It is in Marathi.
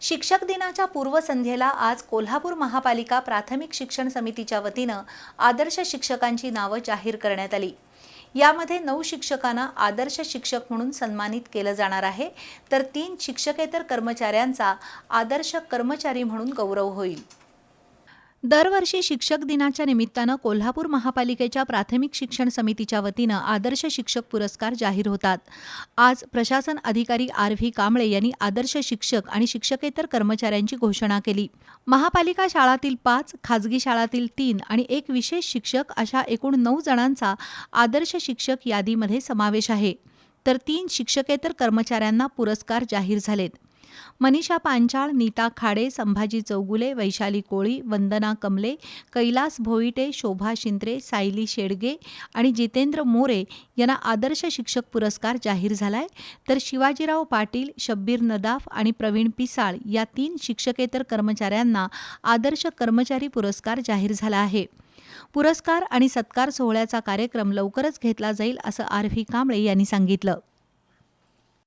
शिक्षक दिनाच्या पूर्वसंध्येला आज कोल्हापूर महापालिका प्राथमिक शिक्षण समितीच्या वतीनं आदर्श शिक्षकांची नावं जाहीर करण्यात आली. यामध्ये नऊ शिक्षकांना आदर्श शिक्षक म्हणून सन्मानित केलं जाणार आहे. तर तीन शिक्षकेतर कर्मचाऱ्यांचा आदर्श कर्मचारी म्हणून गौरव होईल. दरवर्षी शिक्षक दिनाच्या निमित्तानं कोल्हापूर महापालिकेच्या प्राथमिक शिक्षण समितीच्या वतीनं आदर्श शिक्षक पुरस्कार जाहीर होतात. आज प्रशासन अधिकारी आर व्ही कांबळे यांनी आदर्श शिक्षक आणि शिक्षकेतर कर्मचाऱ्यांची घोषणा केली. महापालिका शाळातील पाच खाजगी शाळातील तीन आणि एक विशेष शिक्षक अशा एकूण नऊ जणांचा आदर्श शिक्षक यादीमध्ये समावेश आहे. तर तीन शिक्षकेतर कर्मचाऱ्यांना पुरस्कार जाहीर झालेत. मनीषा पांचाळ नीता खाडे संभाजी चौगुले वैशाली कोळी वंदना कमले कैलास भोईटे शोभा शिंत्रे सायली शेडगे आणि जितेंद्र मोरे यांना आदर्श शिक्षक पुरस्कार जाहीर झालाय. तर शिवाजीराव पाटील शब्बीर नदाफ आणि प्रवीण पिसाळ या तीन शिक्षकेतर कर्मचाऱ्यांना आदर्श कर्मचारी पुरस्कार जाहीर झाला आहे. पुरस्कार आणि सत्कार सोहळ्याचा कार्यक्रम लवकरच घेतला जाईल असं आर व्ही कांबळे यांनी सांगितलं.